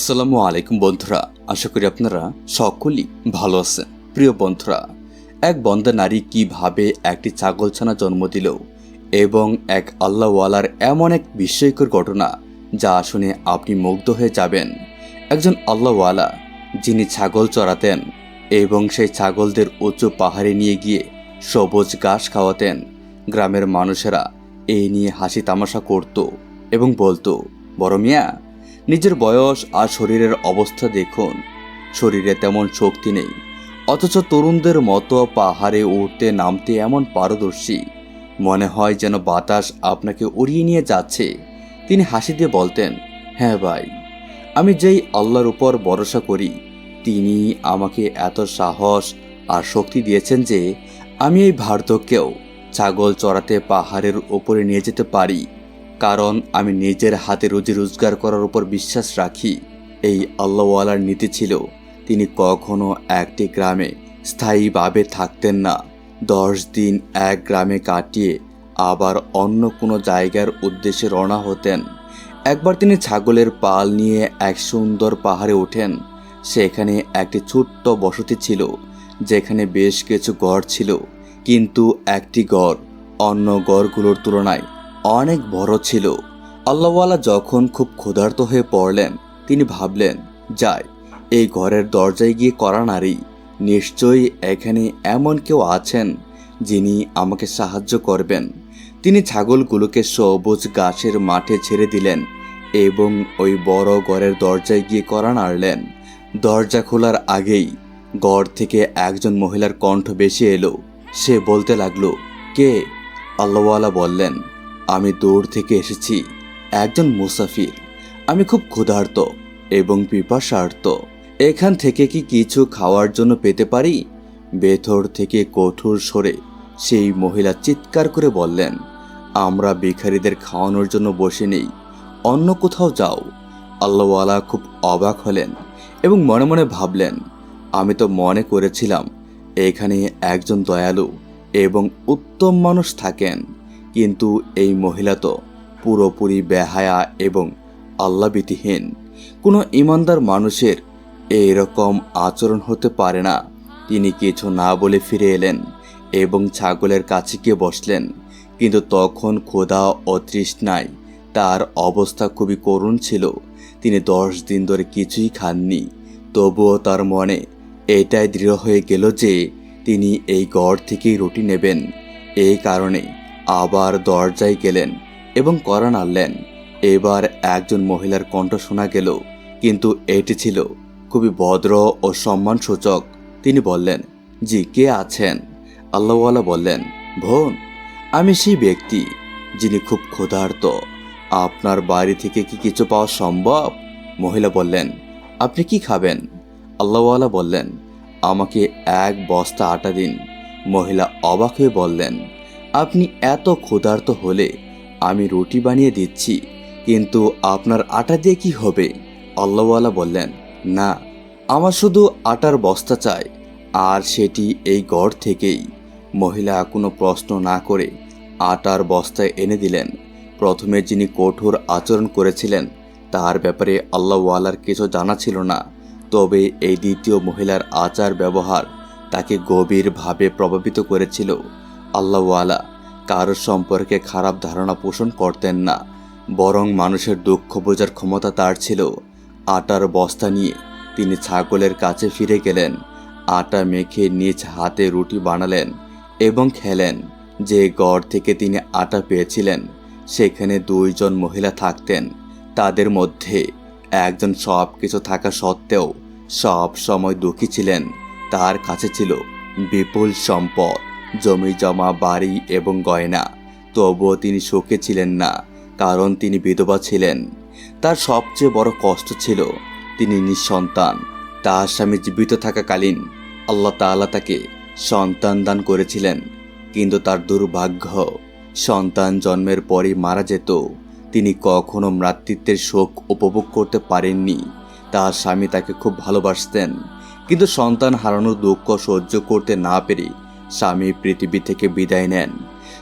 আসসালামু আলাইকুম বন্ধুরা, আশা করি আপনারা সকলেই ভালো আছেন। প্রিয় বন্ধুরা, এক বন্দা নারী কীভাবে একটি ছাগলছানা জন্ম দিল এবং এক আল্লাহওয়ালার এমন এক বিস্ময়কর ঘটনা যা শুনে আপনি মুগ্ধ হয়ে যাবেন। একজন আল্লাহওয়ালা যিনি ছাগল চড়াতেন এবং সেই ছাগলদের উঁচু পাহাড়ে নিয়ে গিয়ে সবুজ ঘাস খাওয়াতেন। গ্রামের মানুষেরা এই নিয়ে হাসি তামাশা করত এবং বলতো, বড় মিয়া নিজের বয়স আর শরীরের অবস্থা দেখুন। শরীরে তেমন শক্তি নেই। অথচ তরুণদের মতো পাহাড়ে উঠতে নামতে এমন পারদর্শী। মনে হয় যেন বাতাস আপনাকে উড়িয়ে নিয়ে যাচ্ছে। তিনি হাসি দিয়ে বলতেন হ্যাঁ ভাই, আমি যেই আল্লাহর উপর ভরসা করি, তিনি আমাকে এত সাহস আর শক্তি দিয়েছেন যে আমি এই ভারতকেও ছাগল চড়াতে পাহাড়ের উপরে নিয়ে যেতে পারি। কারণ আমি নিজের হাতে রুজি রোজগার করার উপর বিশ্বাস রাখি। এই আল্লাহওয়ালার নীতি ছিল, তিনি কখনো একটি গ্রামে স্থায়ীভাবে থাকতেন না। দশ দিন এক গ্রামে কাটিয়ে আবার অন্য কোনো জায়গার উদ্দেশ্যে রওনা হতেন। একবার তিনি ছাগলের পাল নিয়ে এক সুন্দর পাহাড়ে ওঠেন। সেখানে একটি ছোট্ট বসতি ছিল, যেখানে বেশ কিছু গড় ছিল, কিন্তু একটি গড় অন্য গড়গুলোর তুলনায় অনেক বড় ছিল। আল্লাহওয়ালা যখন খুব ক্ষুধার্ত হয়ে পড়লেন, তিনি ভাবলেন, যাই, এই ঘরের দরজায় গিয়ে করা নারী, নিশ্চয়ই এখানে এমন কেউ আছেন যিনি আমাকে সাহায্য করবেন। তিনি ছাগলগুলোকে সবুজ গাছের মাঠে ছেড়ে দিলেন এবং ওই বড় ঘরের দরজায় গিয়ে করা নাড়লেন। দরজা খোলার আগেই গড় থেকে একজন মহিলার কণ্ঠ বেশি এলো। সে বলতে লাগল, কে? আল্লাহওয়ালা বললেন আমি দূর থেকে এসেছি। একজন মুসাফির। আমি খুব ক্ষুধার্ত এবং পিপাসার্ত। এখান থেকে কি কিছু খাওয়ার জন্য পেতে পারি? ভেতর থেকে কঠোর সরে সেই মহিলা চিৎকার করে বললেন, আমরা ভিখারিদের খাওয়ানোর জন্য বসে নেই। অন্য কোথাও যাও। আল্লাহওয়ালা খুব অবাক হলেন এবং মনে মনে ভাবলেন, আমি তো মনে করেছিলাম এখানে একজন দয়ালু এবং উত্তম মানুষ থাকেন। কিন্তু এই মহিলা তো পুরোপুরি বেহায়া এবং আল্লাবিতিহীন। কোনো ইমানদার মানুষের এইরকম আচরণ হতে পারে না। তিনি কিছু না বলে ফিরে এলেন এবং ছাগলের কাছে গিয়ে বসলেন। কিন্তু তখন ক্ষুধা ও তার অবস্থা খুবই করুণ ছিল। তিনি দশ দিন ধরে কিছুই খাননি। তবুও তার মনে এটাই দৃঢ় হয়ে গেল যে তিনি এই গড় থেকেই রুটি নেবেন। এই কারণে আবার দরজায় গেলেন এবং করা নাড়লেন। এবার একজন মহিলার কণ্ঠ শোনা গেল, কিন্তু এটি ছিল খুবই ভদ্র ও সম্মানসূচক। তিনি বললেন, জি, কে আছেন? আল্লাহওয়ালা বললেন ভোন আমি সেই ব্যক্তি যিনি খুব ক্ষুধার্ত। আপনার বাড়ি থেকে কি কিছু পাওয়া সম্ভব? মহিলা বললেন, আপনি কি খাবেন? আল্লাহওয়ালা বললেন, আমাকে এক বস্তা আটা দিন। মহিলা অবাক হয়ে বললেন আপনি এত ক্ষুধার্ত হলে আমি রুটি বানিয়ে দিচ্ছি, কিন্তু আপনার আটা দিয়ে কি হবে? আল্লাহওয়ালা বললেন, না, আমার শুধু আটার বস্তা চাই, আর সেটি এই গড় থেকেই। মহিলা কোনো প্রশ্ন না করে আটার বস্তায় এনে দিলেন। প্রথমে যিনি কঠোর আচরণ করেছিলেন, তার ব্যাপারে আল্লাহওয়ালার কিছু জানা ছিল না। তবে এই দ্বিতীয় মহিলার আচার ব্যবহার তাকে গভীরভাবে প্রভাবিত করেছিল। আল্লাহওয়ালা কারোর সম্পর্কে খারাপ ধারণা পোষণ করতেন না, বরং মানুষের দুঃখ বোঝার ক্ষমতা তার ছিল। আটার বস্তা নিয়ে তিনি ছাগলের কাছে ফিরে গেলেন, আটা মেখে নিজ হাতে রুটি বানালেন এবং খেলেন। যে গড় থেকে তিনি আটা পেয়েছিলেন, সেখানে দুইজন মহিলা থাকতেন। তাদের মধ্যে একজন সব কিছু থাকা সত্ত্বেও সব সময় দুঃখী ছিলেন। তার কাছে ছিল বিপুল সম্পদ। জমি জমা, বাড়ি এবং গয়না। তবুও তিনি সুখে ছিলেন না, কারণ তিনি বিধবা ছিলেন। তার সবচেয়ে বড় কষ্ট ছিল তিনি নিঃসন্তান। তার স্বামী জীবিত থাকাকালীন আল্লাহ তাআলা তাকে সন্তান দান করেছিলেন, কিন্তু তার দুর্ভাগ্য, সন্তান জন্মের পরই মারা যেত। তিনি কখনো মাতৃত্বের শোক উপভোগ করতে পারেননি। তার স্বামী তাকে খুব ভালোবাসতেন, কিন্তু সন্তান হারানোর দুঃখ সহ্য করতে না পেরে স্বামী পৃথিবী থেকে বিদায় নেন।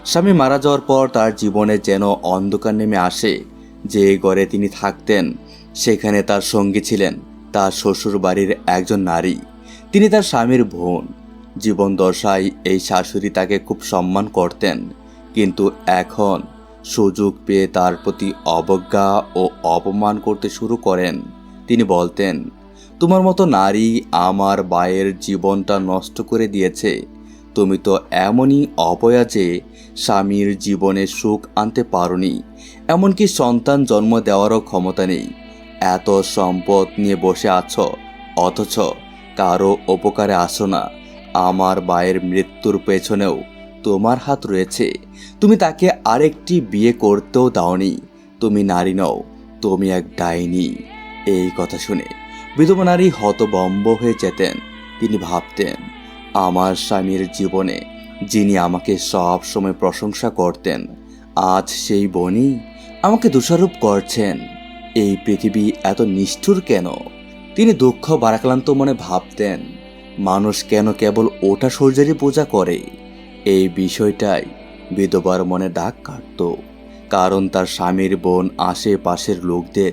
স্বামী মারা যাওয়ার পর তার জীবনে যেন অন্ধকার নেমে আসে। যে ঘরে তিনি থাকতেন, সেখানে তার সঙ্গী ছিলেন তার শ্বশুর বাড়ির একজন নারী। তিনি তার স্বামীর বোন। জীবন দশায় এই শাশুড়ি তাকে খুব সম্মান করতেন। কিন্তু এখন সুযোগ পেয়ে তার প্রতি অবজ্ঞা ও অপমান করতে শুরু করেন। তিনি বলতেন, তোমার মতো নারী আমার বায়ের জীবনটা নষ্ট করে দিয়েছে। তুমি তো এমনই অপয়া যে স্বামীর জীবনে সুখ আনতে পারোনি, এমনকি সন্তান জন্ম দেওয়ারও ক্ষমতা নেই। এত সম্পদ নিয়ে বসে আছো, অথচ কারও উপকারে আসো না। আমার বায়ের মৃত্যুর পেছনেও তোমার হাত রয়েছে। তুমি তাকে আরেকটি বিয়ে করতেও দাওনি। তুমি নারী নও, তুমি এক ডাইনি। এই কথা শুনে বিধবা নারী হতবম্ব হয়ে যেতেন। তিনি ভাবতেন আমার স্বামীর জীবনে, যিনি আমাকে সব সময় প্রশংসা করতেন, আজ সেই বনি আমাকে দোষারোপ করছেন। এই পৃথিবী এত নিষ্ঠুর কেন? তিনি দুঃখ বারাক্লান্ত মনে ভাবতেন, মানুষ কেন কেবল ওটা সৌর্যারই পূজা করে? এই বিষয়টাই বিধবার মনে ডাক কাটত, কারণ তার স্বামীর বোন আশেপাশের লোকদের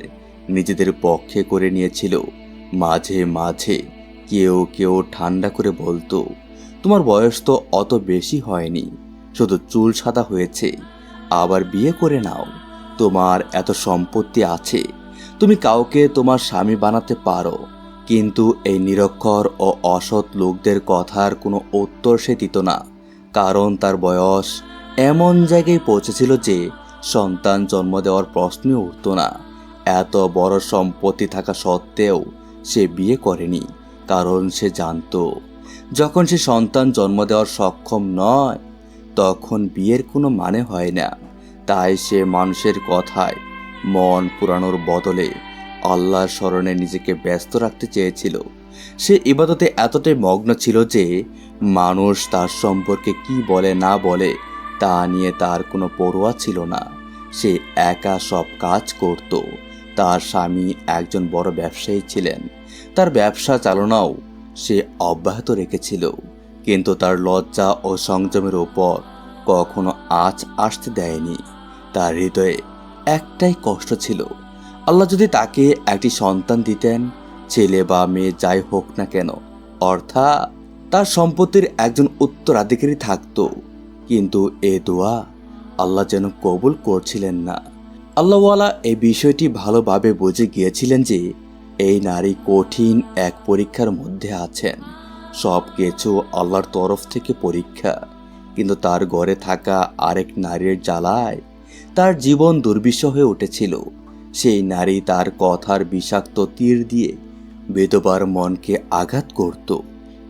নিজেদের পক্ষে করে নিয়েছিল, মাঝে মাঝে কেউ কেউ ঠান্ডা করে বলতো, তোমার বয়স তো অত বেশি হয়নি, শুধু চুল সাদা হয়েছে, আবার বিয়ে করে নাও, তোমার এত সম্পত্তি আছে, তুমি কাউকে তোমার স্বামী বানাতে পারো। কিন্তু এই নিরক্ষর ও অসৎ লোকদের কথার কোনো উত্তর সে দিত না, কারণ তার বয়স এমন জায়গায় পৌঁছেছিল যে সন্তান জন্ম দেওয়ার প্রশ্নই উঠত না, এত বড় সম্পত্তি থাকা সত্ত্বেও সে বিয়ে করেনি। কারণ সে জানতো, যখন সে সন্তান জন্ম দেওয়ার সক্ষম নয়, তখন বিয়ের কোনো মানে হয় না। তাই সে মানুষের কথায়, মন পুরানোর বদলে আল্লাহর স্মরণে নিজেকে ব্যস্ত রাখতে চেয়েছিল। সে ইবাদতে এতটাই মগ্ন ছিল যে, মানুষ তার সম্পর্কে কি বলে না বলে তা নিয়ে তার কোনো পড়ুয়া ছিল না। সে একা সব কাজ করত। তার স্বামী একজন বড় ব্যবসায়ী ছিলেন। তার ব্যবসা চালনাও সে অব্যাহত রেখেছিল। কিন্তু তার লজ্জা ও সংযমের ওপর কখনো আঁচ আসতে দেয়নি। তার হৃদয়ে একটাই কষ্ট ছিল। আল্লাহ যদি তাকে একটি সন্তান দিতেন, ছেলে বা মেয়ে যাই হোক না কেন, অর্থাৎ তার সম্পত্তির একজন উত্তরাধিকারী থাকতো। কিন্তু এ দোয়া আল্লাহ যেন কবুল করছিলেন না। আল্লাহওয়ালা এই বিষয়টি ভালোভাবে বুঝে গিয়েছিলেন যে এই নারী কঠিন এক পরীক্ষার মধ্যে আছেন। সব কিছু আল্লাহর তরফ থেকে পরীক্ষা। কিন্তু তার ঘরে থাকা আরেক নারীর জ্বালায় তার জীবন দুর্বিষহ হয়ে উঠেছিল। সেই নারী তার কথার বিষাক্ত তীর দিয়ে বেদবার মনকে আঘাত করত।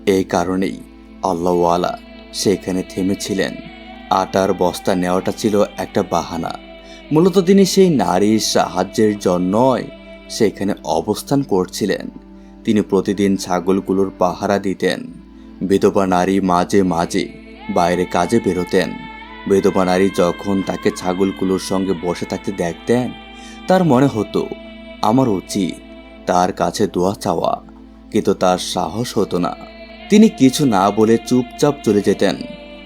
এই কারণেই আল্লাহওয়ালা সেখানে থেমেছিলেন। আটার বস্তা নেওয়াটা ছিল একটা বাহানা। মূলত তিনি সেই নারীর সাহায্যের জন্যই সেখানে অবস্থান করছিলেন। তিনি প্রতিদিন ছাগলগুলোর পাহারা দিতেন। বিধবা নারী মাঝে মাঝে বাইরে কাজে বেরোতেন। বিধবা নারী যখন তাকে ছাগলগুলোর সঙ্গে বসে থাকতে দেখতেন, তার মনে হতো, আমার উচিত তার কাছে দোয়া চাওয়া। কিন্তু তার সাহস হতো না। তিনি কিছু না বলে চুপচাপ চলে যেতেন।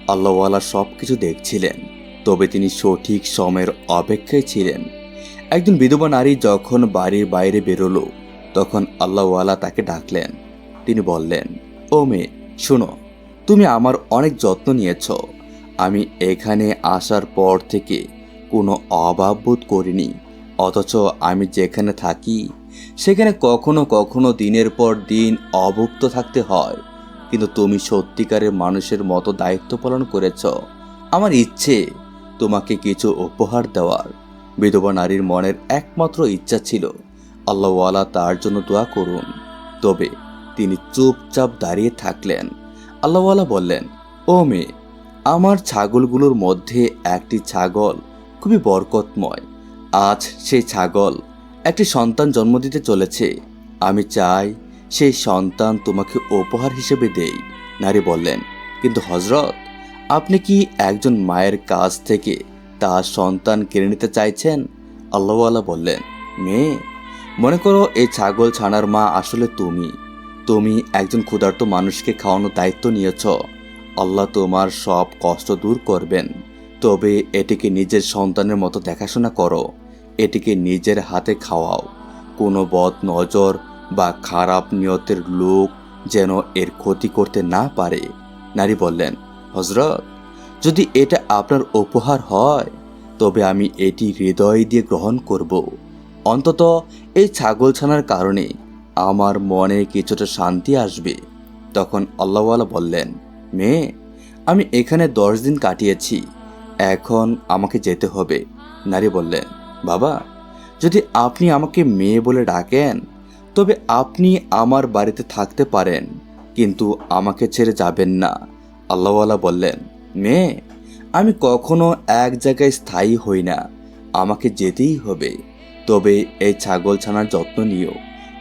আল্লাহওয়ালা সব কিছু দেখছিলেন, তবে তিনি সঠিক সময়ের অপেক্ষায় ছিলেন। একজন বিধবা নারী যখন বাড়ির বাইরে বেরোলো, তখন আল্লাহওয়ালা তাকে ডাকলেন। তিনি বললেন, ও মেয়ে, শোনো, তুমি আমার অনেক যত্ন নিয়েছ। আমি এখানে আসার পর থেকে কোনো অভাব বোধ করিনি, অথচ আমি যেখানে থাকি, সেখানে কখনো কখনো দিনের পর দিন অভুক্ত থাকতে হয়। কিন্তু তুমি সত্যিকারের মানুষের মতো দায়িত্ব পালন করেছ। আমার ইচ্ছে তোমাকে কিছু উপহার দেওয়ার। বিধবা নারীর মনের একমাত্র ইচ্ছা ছিল, আল্লাহওয়ালা তার জন্য দোয়া করুন। তবে তিনি চুপচাপ দাঁড়িয়ে থাকলেন। আল্লাহওয়ালা বললেন, ও মেয়ে, আমার ছাগলগুলোর মধ্যে একটি ছাগল খুবই বরকতময়। আজ সেই ছাগল একটি সন্তান জন্ম দিতে চলেছে। আমি চাই সেই সন্তান তোমাকে উপহার হিসেবে দেই। নারী বললেন, কিন্তু হজরত আপনি কি একজন মায়ের কাছ থেকে তার সন্তান কেড়ে নিতে চাইছেন? আল্লাহওয়ালা বললেন, মেয়ে, মনে করো এই ছাগল ছানার মা আসলে তুমি। তুমি একজন ক্ষুধার্ত মানুষকে খাওয়ানোর দায়িত্ব নিয়েছ। আল্লাহ তোমার সব কষ্ট দূর করবেন। তবে এটিকে নিজের সন্তানের মতো দেখাশোনা করো। এটিকে নিজের হাতে খাওয়াও। কোনো বদ নজর বা খারাপ নিয়তের লোক যেন এর ক্ষতি করতে না পারে। নারী বললেন হজরত যদি এটা আপনার উপহার হয়, তবে আমি এটি হৃদয় দিয়ে গ্রহণ করব। অন্তত এই ছাগলছানার কারণে আমার মনে কিছুটা শান্তি আসবে। তখন আল্লাহওয়ালা বললেন, মেয়ে, আমি এখানে দশ দিন কাটিয়েছি, এখন আমাকে যেতে হবে। নারী বললেন, বাবা, যদি আপনি আমাকে মেয়ে বলে ডাকেন, তবে আপনি আমার বাড়িতে থাকতে পারেন, কিন্তু আমাকে ছেড়ে যাবেন না। আল্লাহওয়ালা বললেন মেয়ে আমি কখনো এক জায়গায় স্থায়ী হই না। আমাকে যেতেই হবে। তবে এই ছাগল ছানার যত্ন নিও।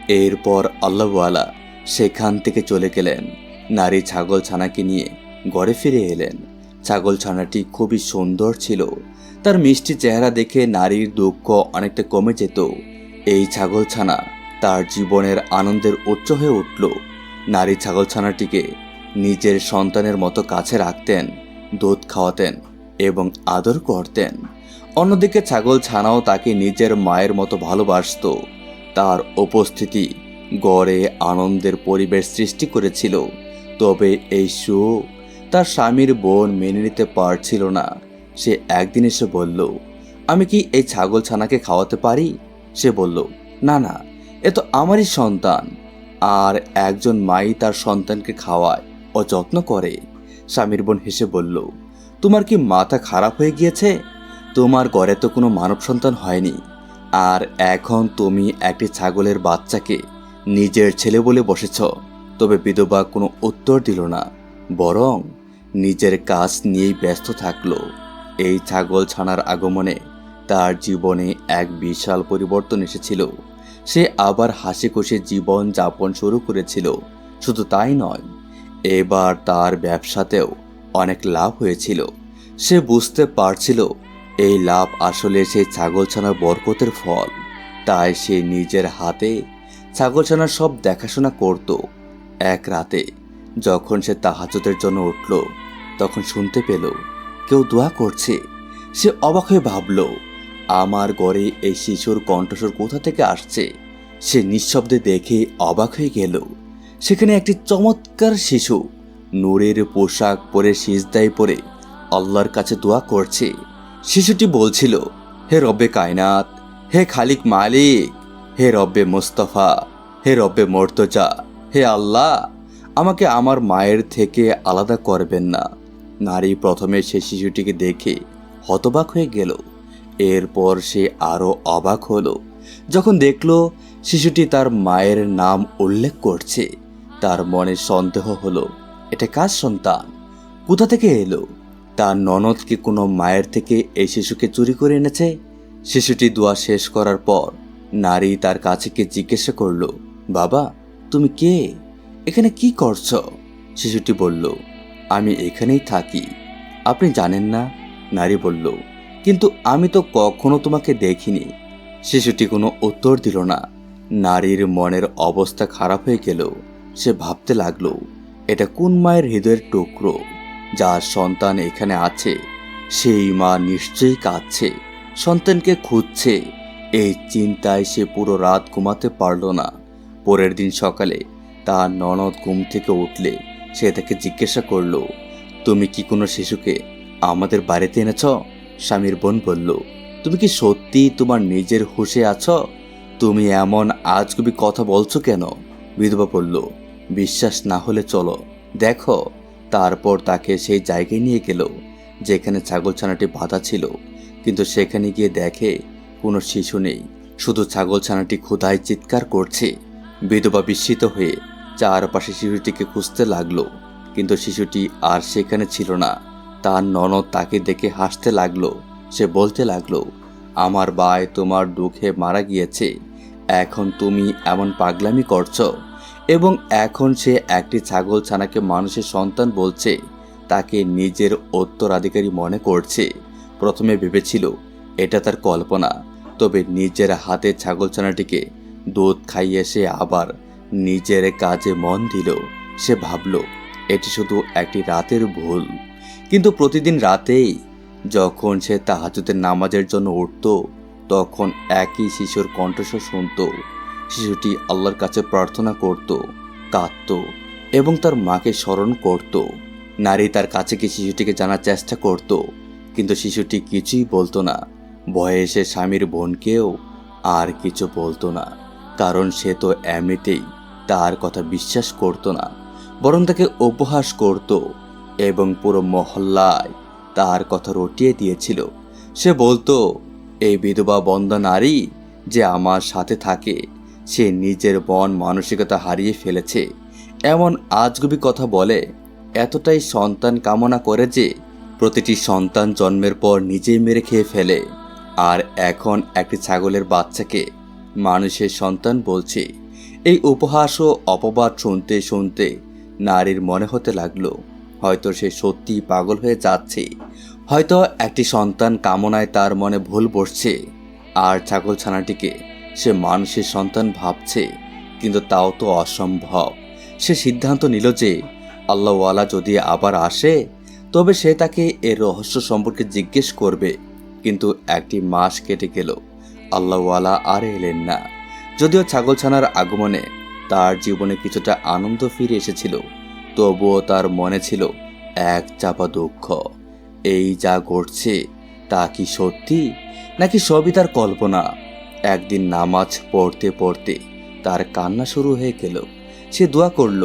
এরপর আল্লাহওয়ালা সেখান থেকে চলে গেলেন। নারী ছাগল ছানাকে নিয়ে ঘরে ফিরে এলেন। ছাগল ছানাটি খুবই সুন্দর ছিল। তার মিষ্টি চেহারা দেখে নারীর দুঃখ অনেকটা কমে যেত। এই ছাগল ছানা তার জীবনের আনন্দের উচ্চ হয়ে উঠল। নারী ছাগল ছানাটিকে নিজের সন্তানের মতো কাছে রাখতেন। দুধ খাওয়াতেন এবং আদর করতেন। অন্যদিকে ছাগল ছানাও তাকে নিজের মায়ের মতো ভালোবাসত। তার উপস্থিতি গড়ে আনন্দের পরিবেশ সৃষ্টি করেছিল। তবে এই সুখ তার স্বামীর বোন মেনে নিতে পারছিল না। সে একদিন এসে বলল, আমি কি এই ছাগল ছানাকে খাওয়াতে পারি? সে বলল, না না, এ তো আমারই সন্তান। আর একজন মাই তার সন্তানকে খাওয়ায় ও যত্ন করে। স্বামীর বোন হেসে বলল, তোমার কি মাথা খারাপ হয়ে গিয়েছে? তোমার ঘরে তো কোনো মানব সন্তান হয়নি। আর এখন তুমি একটি ছাগলের বাচ্চাকে নিজের ছেলে বলে বসেছ। তবে বিধবা কোনো উত্তর দিল না, বরং নিজের কাজ নিয়েই ব্যস্ত থাকল। এই ছাগল ছানার আগমনে তার জীবনে এক বিশাল পরিবর্তন এসেছিল। সে আবার হাসি খুশি জীবন যাপন শুরু করেছিল। শুধু তাই নয় এবার তার ব্যবসাতেও অনেক লাভ হয়েছিল। সে বুঝতে পারছিল এই লাভ আসলে সেই ছাগলছানার বরকতের ফল। তাই সে নিজের হাতে ছাগলছানার সব দেখাশোনা করত। এক রাতে যখন সে তাহাজতের জন্য উঠল, তখন শুনতে পেল, কেউ দোয়া করছে। সে অবাক হয়ে ভাবল, আমার ঘরে এই শিশুর কণ্ঠস্বর কোথা থেকে আসছে? সে নিঃশব্দে দেখে অবাক হয়ে গেল। সেখানে একটি চমৎকার শিশু নূরের পোশাক পরে সিজদায় পরে আল্লাহর কাছে দোয়া করছে। শিশুটি বলছিল, হে রব্বে কায়নাত, হে খালিক মালিক, হে রব্বে মোস্তফা, হে রব্বে মর্তজা, হে আল্লাহ, আমাকে আমার মায়ের থেকে আলাদা করবেন না। নারী প্রথমে সে শিশুটিকে দেখে হতবাক হয়ে গেল। এরপর সে আরও অবাক হলো। যখন দেখল, শিশুটি তার মায়ের নাম উল্লেখ করছে। তার মনে সন্দেহ হলো, এটা কার সন্তান? কোথা থেকে এলো? তার ননদ কি কোনো মায়ের থেকে এই শিশুকে চুরি করে এনেছে? শিশুটি দোয়া শেষ করার পর নারী তার কাছে গিয়ে জিজ্ঞাসা করল, বাবা, তুমি কে? এখানে কি করছ? শিশুটি বলল, আমি এখানেই থাকি। আপনি জানেন না? নারী বলল, কিন্তু আমি তো কখনো তোমাকে দেখিনি। শিশুটি কোনো উত্তর দিল না। নারীর মনের অবস্থা খারাপ হয়ে গেল। সে ভাবতে লাগল, এটা কোন মায়ের হৃদয়ের টুকরো যার সন্তান এখানে আছে? সেই মা নিশ্চয়ই কাঁদছে, সন্তানকে খুঁজছে। এই চিন্তায় সে পুরো রাত ঘুমাতে পারল না। পরের দিন সকালে তার ননদ ঘুম থেকে উঠলে সে তাকে জিজ্ঞাসা করল, তুমি কি কোনো শিশুকে আমাদের বাড়িতে এনেছ? স্বামীর বোন বলল, তুমি কি সত্যি তোমার নিজের হুশে আছো? তুমি এমন আজগুবি কথা বলছো কেন? বিধবা বলল বিশ্বাস না হলে চলো। দেখো, তারপর তাকে সেই জায়গায় নিয়ে গেল, যেখানে ছাগলছানাটি বাঁধা ছিল। কিন্তু সেখানে গিয়ে দেখে কোনো শিশু নেই। শুধু ছাগলছানাটি ক্ষুধায় চিৎকার করছে। বিধবা বিস্মিত হয়ে চারপাশে শিশুটিকে খুঁজতে লাগল। কিন্তু শিশুটি আর সেখানে ছিল না। তার ননদ তাকে দেখে হাসতে লাগল। সে বলতে লাগল, আমার ভাই তোমার দুঃখে মারা গিয়েছে। এখন তুমি এমন পাগলামি করছ। এবং এখন সে একটি ছাগল ছানাকে মানুষের সন্তান বলছে, তাকে নিজের উত্তরাধিকারী মনে করছে। প্রথমে ভেবেছিল, এটা তার কল্পনা, তবে নিজের হাতে ছাগল ছানাটিকে দুধ খাইয়ে সে আবার নিজের কাজে মন দিল। সে ভাবল, এটি শুধু একটি রাতের ভুল। কিন্তু প্রতিদিন রাতেই যখন সে তাহাজুদের নামাজের জন্য উঠত, তখন একই শিশুর কণ্ঠস্বর শুনত। শিশুটি আল্লাহর কাছে প্রার্থনা করত, কাঁদত এবং তার মাকে স্মরণ করত। নারী তার কাছে গিয়ে শিশুটিকে জানার চেষ্টা করত, কিন্তু শিশুটি কিছুই বলতো না। ভয়ে স্বামীর বোনকেও আর কিছু বলতো না, কারণ সে তো এমনিতেই তার কথা বিশ্বাস করত না, বরং তাকে উপহাস করত এবং পুরো মহল্লায় তার কথা রটিয়ে দিয়েছিল। সে বলতো, এই বিধবা বন্ধা নারী যে আমার সাথে থাকে সে নিজের মন মানসিকতা হারিয়ে ফেলেছে। এমন আজগুবি কথা বলে, এতটাই সন্তান কামনা করে যে প্রতিটি সন্তান জন্মের পর নিজেই মেরে খেয়ে ফেলে। আর এখন একটি ছাগলের বাচ্চাকে মানুষের সন্তান বলছে। এই উপহাস ও অপবাদ শুনতে শুনতে নারীর মনে হতে লাগল। হয়তো সে সত্যি পাগল হয়ে যাচ্ছে। হয়তো একটি সন্তান কামনায় তার মনে ভুল বসছে। আর ছাগল ছানাটিকে সে মানুষের সন্তান ভাবছে, কিন্তু তাও তো অসম্ভব। সে সিদ্ধান্ত নিল যে আল্লাহওয়ালা যদি আবার আসে, তবে সে তাকে এর রহস্য সম্পর্কে জিজ্ঞেস করবে। কিন্তু একটি মাস কেটে গেল। আল্লাহওয়ালা আর এলেন না। যদিও ছাগলছানার আগমনে তার জীবনে কিছুটা আনন্দ ফিরে এসেছিল, তবুও তার মনে ছিল এক চাপা দুঃখ। এই যা ঘটছে, তা কি সত্যি, নাকি সবই তার কল্পনা? একদিন নামাজ পড়তে পড়তে তার কান্না শুরু হয়ে গেল। সে দোয়া করল,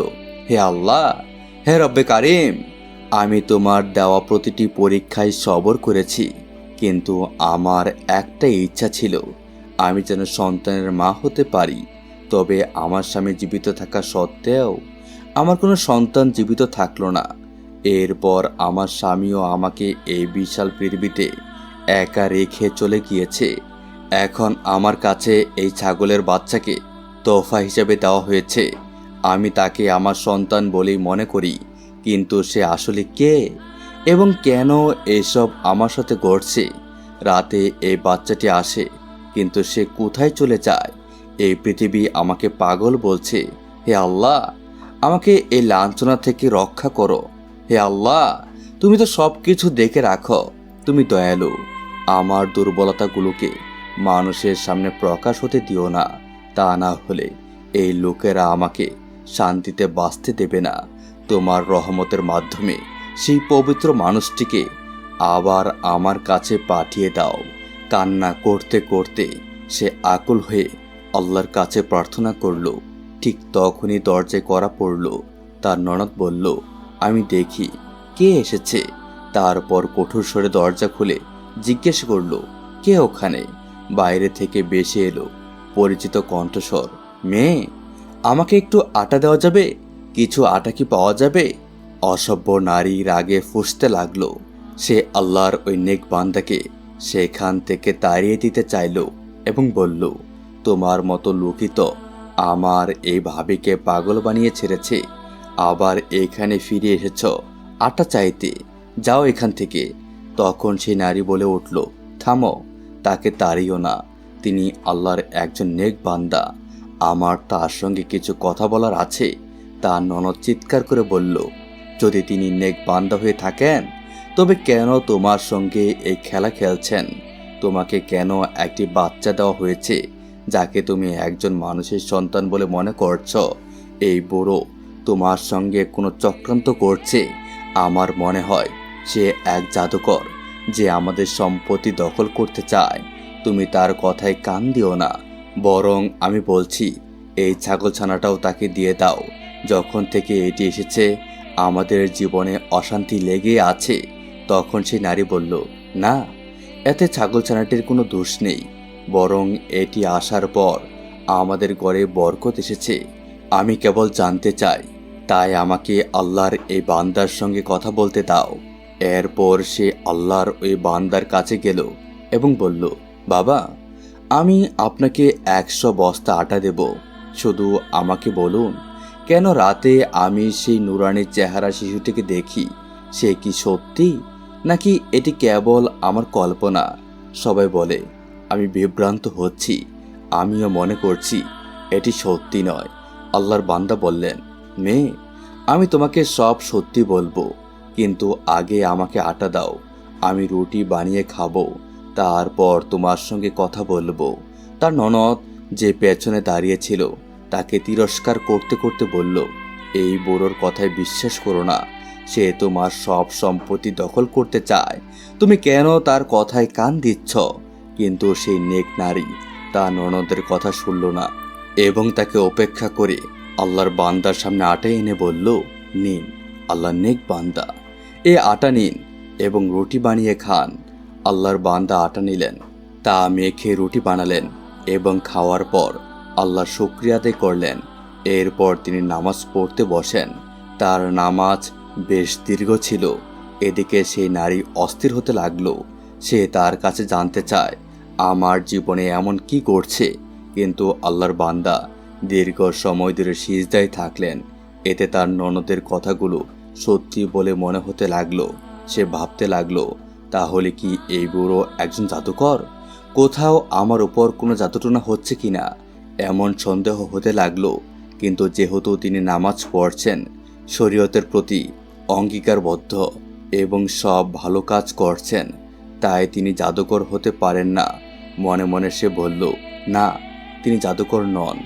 হে আল্লাহ, হে রব্বে কারিম, আমি তোমার দেওয়া প্রতিটি পরীক্ষায় সবর করেছি, কিন্তু আমার একটা ইচ্ছা ছিল, আমি যেন সন্তানের মা হতে পারি। তবে আমার স্বামী জীবিত থাকা সত্ত্বেও আমার কোনো সন্তান জীবিত থাকল না। এরপর আমার স্বামীও আমাকে এই বিশাল পৃথিবীতে একা রেখে চলে গিয়েছে। এখন আমার কাছে এই ছাগলের বাচ্চাকে তোহফা হিসেবে দেওয়া হয়েছে। আমি তাকে আমার সন্তান বলেই মনে করি, কিন্তু সে আসলে কে? এবং কেন এসব আমার সাথে ঘটছে? রাতে এই বাচ্চাটি আসে, কিন্তু সে কোথায় চলে যায়? এই পৃথিবী আমাকে পাগল বলছে, হে আল্লাহ! আমাকে এই লাঞ্ছনা থেকে রক্ষা করো, হে আল্লাহ! তুমি তো সব কিছু দেখে রাখো, তুমি দয়ালু। আমার দুর্বলতাগুলোকে মানুষের সামনে প্রকাশ হতে দিও না। তা না হলে এই লোকেরা আমাকে শান্তিতে বাঁচতে দেবে না। তোমার রহমতের মাধ্যমে সেই পবিত্র মানুষটিকে আবার আমার কাছে পাঠিয়ে দাও। কান্না করতে করতে সে আকুল হয়ে আল্লাহর কাছে প্রার্থনা করল। ঠিক তখনই দরজায় করা পড়ল। তার ননদ বলল, আমি দেখি, কে এসেছে? তারপর কঠোর স্বরে দরজা খুলে জিজ্ঞেস করল, কে ওখানে? বাইরে থেকে বেশি এলো। পরিচিত কণ্ঠস্বর, মেয়ে, আমাকে একটু আটা দেওয়া যাবে? কিছু আটা কি পাওয়া যাবে? অসভ্য নারী রাগে ফুসতে লাগল। সে আল্লাহর ওই নেক বান্দাকে সেখান থেকে তাড়িয়ে দিতে চাইল এবং বলল, তোমার মতো লোকিত আমার এই ভাবিকে পাগল বানিয়ে ছেড়েছে। আবার এখানে ফিরে এসেছ আটা চাইতে। যাও এখান থেকে। তখন সেই নারী বলে উঠল, থামো। তাকে তাড়িও না। তিনি আল্লাহর একজন নেক বান্দা। আমার তার সঙ্গে কিছু কথা বলার আছে। তা ননদ চিৎকার করে বলল, যদি তিনি নেক বান্দা হয়ে থাকেন, তবে কেন তোমার সঙ্গে এই খেলা খেলছেন? তোমাকে কেন একটি বাচ্চা দেওয়া হয়েছে, যাকে তুমি একজন মানুষের সন্তান বলে মনে করছ? এই বুড়ো তোমার সঙ্গে কোনো চক্রান্ত করছে। আমার মনে হয় সে এক জাদুকর। যে আমাদের সম্পত্তি দখল করতে চায়, তুমি তার কথায় কান দিও না। বরং আমি বলছি, এই ছাগলছানাটাও তাকে দিয়ে দাও। যখন থেকে এটি এসেছে, আমাদের জীবনে অশান্তি লেগে আছে। তখন সেই নারী বলল, না, এতে ছাগলছানাটির কোনো দোষ নেই। বরং এটি আসার পর আমাদের ঘরে বরকত এসেছে। আমি কেবল জানতে চাই, তাই আমাকে আল্লাহর এই বান্দার সঙ্গে কথা বলতে দাও। এরপর সে আল্লাহর ওই বান্দার কাছে গেল এবং বলল, বাবা, আমি আপনাকে একশো বস্তা আটা দেব। শুধু আমাকে বলুন, কেন রাতে আমি সেই নুরানির চেহারা শিশুটিকে দেখি? সে কি সত্যি? নাকি এটি কেবল আমার কল্পনা? সবাই বলে, আমি বিভ্রান্ত হচ্ছি, আমিও মনে করছি এটি সত্যি নয়। আল্লাহর বান্দা বললেন, মেয়ে, আমি তোমাকে সব সত্যি বলব। কিন্তু আগে আমাকে আটা দাও। আমি রুটি বানিয়ে খাব। তারপর তোমার সঙ্গে কথা বলব। তার ননদ যে পেছনে দাঁড়িয়েছিল তাকে তিরস্কার করতে করতে বলল, এই বুড়োর কথায় বিশ্বাস করো না। সে তোমার সব সম্পত্তি দখল করতে চায়। তুমি কেন তার কথায় কান দিচ্ছ? কিন্তু সেই নেক নারী। তা ননদের কথা শুনল না এবং তাকে উপেক্ষা করে আল্লাহর বান্দার সামনে আটা এনে বলল, নিন, আল্লাহ নেক বান্দা। এ আটা নিন এবং রুটি বানিয়ে খান। আল্লাহর বান্দা আটা নিলেন। তা মেখে রুটি বানালেন এবং খাওয়ার পর আল্লাহর শুক্রিয়া আদায় করলেন। এরপর তিনি নামাজ পড়তে বসেন। তার নামাজ বেশ দীর্ঘ ছিল। এদিকে সেই নারী অস্থির হতে লাগল। সে তার কাছে জানতে চায়, আমার জীবনে এমন কি করছে কিন্তু আল্লাহর বান্দা দীর্ঘ সময় ধরে সিজদায় থাকলেন। এতে তার ননদের কথাগুলো সত্যি বলে মনে হতে লাগল, সে ভাবতে লাগল, তাহলে কি এই বুড়ো একজন জাদুকর? কোথাও আমার উপর কোনো জাদুটনা হচ্ছে কিনা? এমন সন্দেহ হতে লাগল, কিন্তু যেহেতু তিনি নামাজ পড়ছেন, শরীয়তের প্রতি অঙ্গীকারবদ্ধ এবং সব ভালো কাজ করছেন, তাই তিনি জাদুকর হতে পারেন না। মনে মনে সে বলল, না, তিনি জাদুকর নন।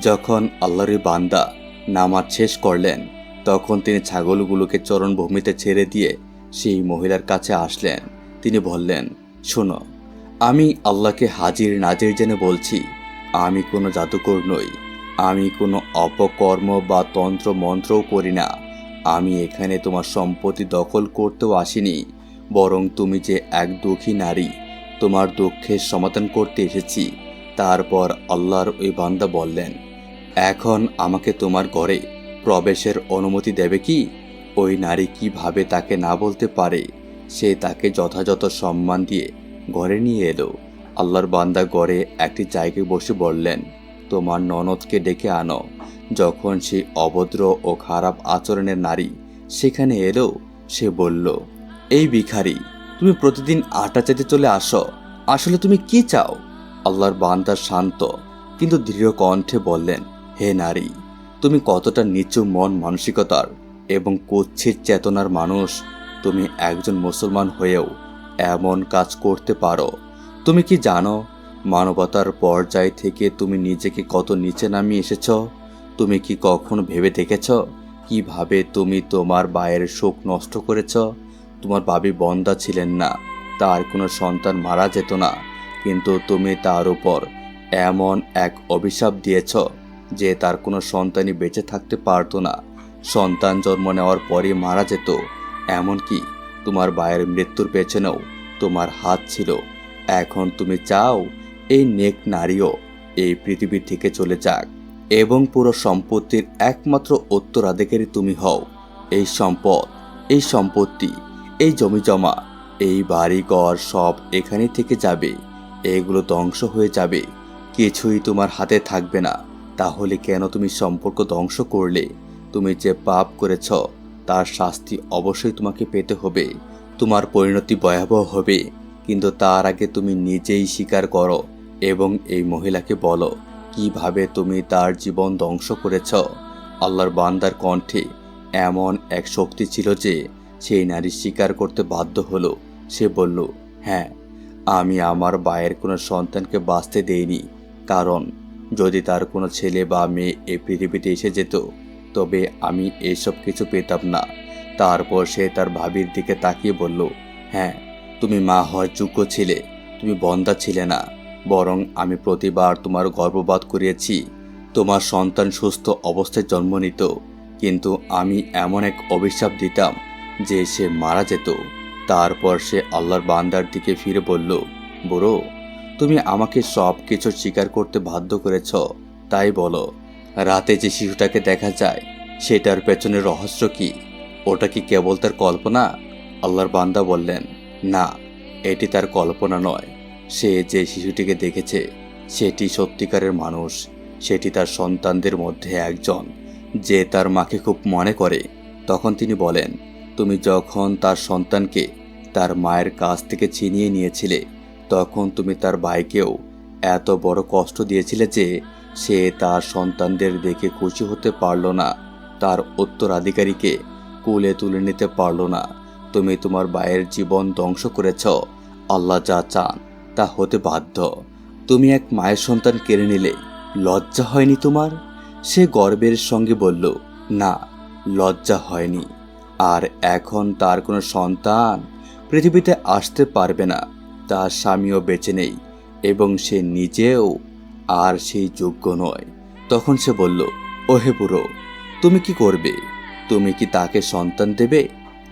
যখন আল্লাহর বান্দা নামাজ শেষ করলেন তখন তিনি ছাগলগুলোকে চরণভূমিতে ছেড়ে দিয়ে সেই মহিলার কাছে আসলেন। তিনি বললেন, শোনো, আমি আল্লাহকে হাজির নাজির জেনে বলছি, আমি কোনো জাদুকর নই, আমি কোনো অপকর্ম বা তন্ত্র মন্ত্রও করি না, আমি এখানে তোমার সম্পত্তি দখল করতেও আসিনি, বরং তুমি যে এক দুঃখী নারী, তোমার দুঃখের সমাধান করতে এসেছি। তারপর আল্লাহর ওই বান্দা বললেন, এখন আমাকে তোমার ঘরে প্রবেশের অনুমতি দেবে কি? ওই নারী কীভাবে তাকে না বলতে পারে? সে তাকে যথাযথ সম্মান দিয়ে ঘরে নিয়ে এলো। আল্লাহর বান্দা ঘরে একটি জায়গায় বসে বললেন, তোমার ননদকে ডেকে আনো। যখন সে অভদ্র ও খারাপ আচরণের নারী সেখানে এলো, সে বলল, এই ভিখারি, তুমি প্রতিদিন আটা চাইতে চলে আসো। আসলে তুমি কি চাও? আল্লাহর বান্দা শান্ত, কিন্তু দৃঢ় কণ্ঠে বললেন, হে নারী তুমি কতটা নিচু মন মানসিকতার এবং কুচ্ছির চেতনার মানুষ, তুমি একজন মুসলমান হয়েও এমন কাজ করতে পারো। তুমি কি জানো, মানবতার পর্যায় থেকে তুমি নিজেকে কত নিচে নামিয়ে এসেছ? তুমি কি কখনো ভেবে দেখেছ, কীভাবে তুমি তোমার বায়ের শোক নষ্ট করেছ? তোমার বাবি বন্দা ছিলেন না, তার কোনো সন্তান মারা যেত না, কিন্তু তুমি তার উপর এমন এক অভিশাপ দিয়েছ যে তার কোনো সন্তানই বেঁচে থাকতে পারতো না। সন্তান জন্ম নেওয়ার পরই মারা যেত। এমনকি তোমার বায়ের মৃত্যুর পেছনেও তোমার হাত ছিল। এখন তুমি চাও এই নেক নারীও এই পৃথিবী থেকে চলে যাক এবং পুরো সম্পত্তির একমাত্র উত্তরাধিকারী তুমি হও। এই সম্পদ, এই সম্পত্তি, এই জমি জমা এই বাড়িঘর সব এখানে থেকে যাবে। এগুলো ধ্বংস হয়ে যাবে। কিছুই তোমার হাতে থাকবে না। তাহলে কেন তুমি সম্পর্ক ধ্বংস করলে? তুমি যে পাপ করেছ, তার শাস্তি অবশ্যই তোমাকে পেতে হবে। তোমার পরিণতি ভয়াবহ হবে। কিন্তু তার আগে তুমি নিজেই স্বীকার করো এবং এই মহিলাকে বলো, কীভাবে তুমি তার জীবন ধ্বংস করেছ? আল্লাহর বান্দার কণ্ঠে এমন এক শক্তি ছিল যে, সেই নারী স্বীকার করতে বাধ্য হলো। সে বলল হ্যাঁ আমি আমার বায়ের কোনো সন্তানকে বাঁচতে দেইনি। কারণ যদি তার কোনো ছেলে বা মেয়ে এই পৃথিবীতে এসে যেত, তবে আমি এসব কিছু পেতাম না। তারপর সে তার ভাবির দিকে তাকিয়ে বলল হ্যাঁ তুমি মা হওয়ার যোগ্য ছিলে, তুমি বন্দা ছিলে না। বরং আমি প্রতিবার তোমার গর্ভপাত করিয়েছি। তোমার সন্তান সুস্থ অবস্থায় জন্ম নিত। কিন্তু আমি এমন এক অভিশাপ দিতাম যে সে মারা যেত। তারপর সে আল্লাহর বান্দার দিকে ফিরে বলল, বুড়ো তুমি আমাকে সব কিছু স্বীকার করতে বাধ্য করেছ, তাই বলো, রাতে যে শিশুটাকে দেখা যায়, সেটার পেছনে রহস্য কি? ওটা কি কেবল তার কল্পনা? আল্লাহর বান্দা বললেন, না, এটি তার কল্পনা নয়। সে যে শিশুটিকে দেখেছে, সেটি সত্যিকারের মানুষ। সেটি তার সন্তানদের মধ্যে একজন। যে তার মাকে খুব মনে করে। তখন তিনি বলেন, তুমি যখন তার সন্তানকে তার মায়ের কাছ থেকে ছিনিয়ে নিয়েছিলে তখন তুমি তার ভাইকেও এত বড় কষ্ট দিয়েছিলে যে সে তার সন্তানদের দেখে খুশি হতে পারল না। তার উত্তরাধিকারীকে কুলে তুলে নিতে পারল না। তুমি তোমার ভাইয়ের জীবন ধ্বংস করেছ। আল্লাহ যা চান তা হতে বাধ্য। তুমি এক মায়ের সন্তান কেড়ে নিলে। লজ্জা হয়নি তোমার? সে গর্বের সঙ্গে বলল, না, লজ্জা হয়নি। আর এখন তার কোনো সন্তান পৃথিবীতে আসতে পারবে না। তার স্বামীও বেঁচে নেই এবং সে নিজেও আর সেই যোগ্য নয়। তখন সে বলল, ওহে বুড়ো, তুমি কি করবে? তুমি কি তাকে সন্তান দেবে?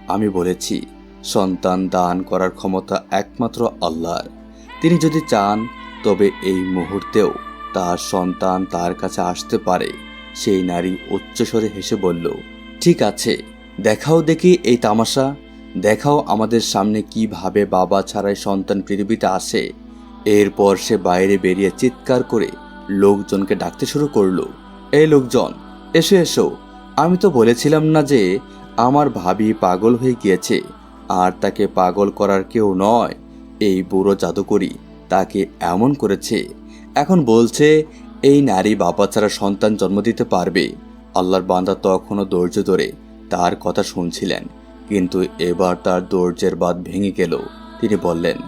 আমি বলেছি, সন্তান দান করার ক্ষমতা একমাত্র আল্লাহর। তিনি যদি চান, তবে এই মুহূর্তেও তার সন্তান তার কাছে আসতে পারে। সেই নারী উচ্চস্বরে হেসে বলল, ঠিক আছে, দেখাও দেখি এই তামাশা। দেখাও আমাদের সামনে কীভাবে বাবা ছাড়াই সন্তান পৃথিবীতে আসে। এরপর সে বাইরে বেরিয়ে চিৎকার করে লোকজনকে ডাকতে শুরু করল। এই লোকজন, এসো এসো। আমি তো বলেছিলাম না যে আমার ভাবি পাগল হয়ে গিয়েছে। আর তাকে পাগল করার কেউ নয়। এই বুড়ো জাদুকরি তাকে এমন করেছে। এখন বলছে, এই নারী বাবা ছাড়া সন্তান জন্ম দিতে পারবে। আল্লাহর বান্দা তখনও ধৈর্য ধরে তার কথা শুনছিলেন। কিন্তু এবার তার ধৈর্যের বাদ ভেঙে গেল। তিনি বললেন,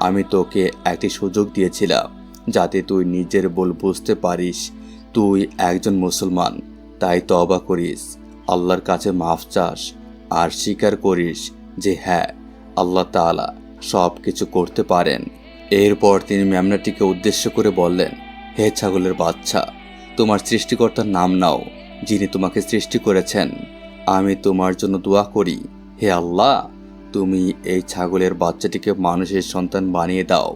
আমি তোকে একটি সুযোগ দিয়েছিলাম, যাতে তুই নিজের বল বুঝতে পারিস। তুই একজন মুসলমান, তাই তবা করিস, আল্লাহর কাছে মাফ চাস, আর স্বীকার করিস যে হ্যাঁ আল্লাহ তাআলা সব কিছু করতে পারেন। এরপর তিনি মেমনাটিকে উদ্দেশ্য করে বললেন, হে ছাগলের বাচ্চা, তোমার সৃষ্টিকর্তার নাম নাও, যিনি তোমাকে সৃষ্টি করেছেন। আমি তোমার জন্য দোয়া করি হে আল্লাহ, তুমি এই ছাগলের বাচ্চাটিকে মানুষের সন্তান বানিয়ে দাও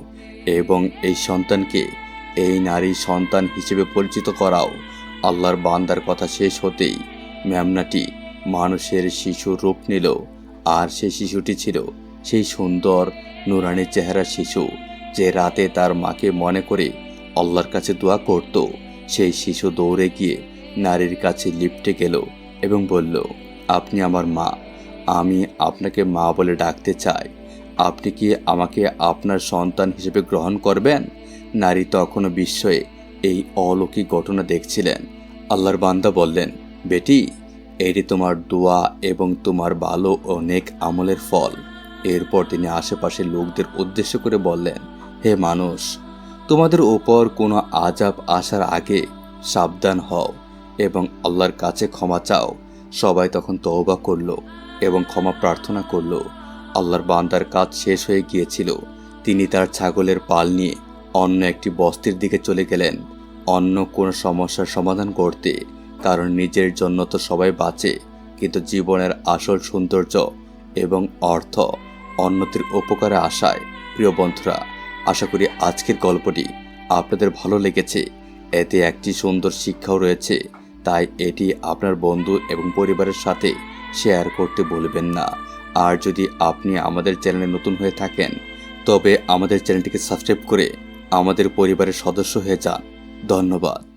এবং এই সন্তানকে এই নারী সন্তান হিসেবে পরিচিত করাও। আল্লাহর বান্দার কথা শেষ হতেই ম্যামনাটি মানুষের শিশু রূপ নিল, আর সেই শিশুটি ছিল সেই সুন্দর, নুরানি চেহারা শিশু যে রাতে তার মাকে মনে করে আল্লাহর কাছে দোয়া করত। সেই শিশু দৌড়ে গিয়ে নারীর কাছে লিপটে গেল এবং বলল, আপনি আমার মা। আমি আপনাকে মা বলে ডাকতে চাই। আপনি কি আমাকে আপনার সন্তান হিসেবে গ্রহণ করবেন? নারী তখনও বিস্ময়ে এই অলৌকিক ঘটনা দেখছিলেন। আল্লাহর বান্দা বললেন, বেটি, এটি তোমার দোয়া এবং তোমার ভালো ও নেক আমলের ফল। এরপর তিনি আশেপাশের লোকদের উদ্দেশ্য করে বললেন, হে মানুষ, তোমাদের ওপর কোনো আজাব আসার আগে সাবধান হও এবং আল্লাহর কাছে ক্ষমা চাও। সবাই তখন তওবা করল। এবং ক্ষমা প্রার্থনা করল। আল্লাহর বান্দার কাজ শেষ হয়ে গিয়েছিল। তিনি তার ছাগলের পাল নিয়ে অন্য একটি বস্তির দিকে চলে গেলেন। অন্য কোনো সমস্যার সমাধান করতে, কারণ নিজের জন্য তো সবাই বাঁচে, কিন্তু জীবনের আসল সৌন্দর্য এবং অর্থ অন্যদের উপকারে আসায়। প্রিয় বন্ধুরা, আশা করি আজকের গল্পটি আপনাদের ভালো লেগেছে। এতে একটি সুন্দর শিক্ষাও রয়েছে। তাই এটি আপনার বন্ধু এবং পরিবারের সাথে শেয়ার করতে ভুলবেন না। আর যদি আপনি আমাদের চ্যানেলে নতুন হয়ে থাকেন, তবে আমাদের চ্যানেলটিকে সাবস্ক্রাইব করে আমাদের পরিবারের সদস্য হয়ে যান। ধন্যবাদ।